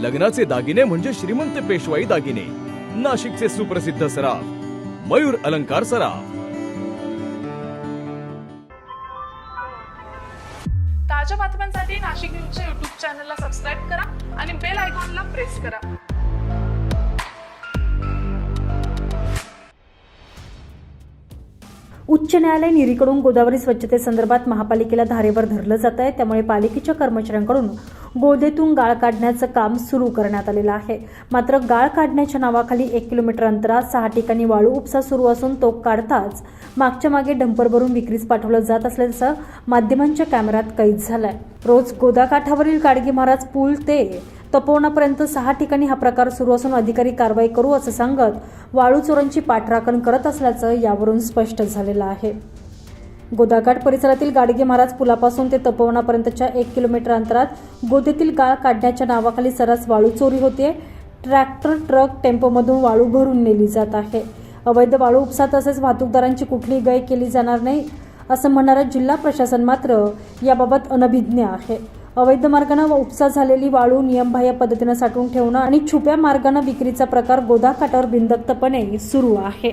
लग्नाचे दागिने म्हणजे श्रीमंत पेशवाई दागिने. नाशिकचे सुप्रसिद्ध सराफ मयूर अलंकार सराफ. ताज्या बातम्यांसाठी नाशिक न्यूजच्या युट्यूब चॅनलला सबस्क्राईब करा आणि बेल आयकॉनला प्रेस करा. उच्च न्यायालय निरीकडून गोदावरी स्वच्छतेसंदर्भात महापालिकेला धारेवर धरलं जात आहे त्यामुळे पालिकेच्या कर्मचाऱ्यांकडून गोदेतून गाळ काढण्याचं काम सुरू करण्यात आलेलं आहे. मात्र गाळ काढण्याच्या नावाखाली एक किलोमीटर अंतरात सहा ठिकाणी वाळू उपसा सुरू असून तो काढताच मागच्या मागे डंपर भरून विक्रीस पाठवलं जात असल्याचं माध्यमांच्या कॅमेऱ्यात कैद झालंय. रोज गोदाकाठावरील गाडगे महाराज पूल ते तपोवनापर्यंत सहा ठिकाणी हा प्रकार सुरू असून अधिकारी कारवाई करू असं सांगत वाळू चोरांची पाठराखण करत असल्याचं यावरून स्पष्ट झालेलं आहे. गोदाघाट परिसरातील गाडगे महाराज पुलापासून ते तपोवनापर्यंतच्या एक किलोमीटर अंतरात गोदेतील गाळ काढण्याच्या नावाखाली सरस वाळू चोरी होते. ट्रॅक्टर ट्रक टेम्पोमधून वाळू भरून नेली जात आहे. अवैध वाळू उपसा तसेच वाहतूकदारांची कुठलीही गय केली जाणार नाही असं म्हणणारं जिल्हा प्रशासन मात्र याबाबत अनभिज्ञ आहे. अवैध मार्गानं व उपसा झालेली वाळू नियमबाह्य पद्धतीनं साठवून ठेवणं आणि छुप्या मार्गानं विक्रीचा प्रकार गोदाकाठावर बिंदक्तपणे सुरू आहे.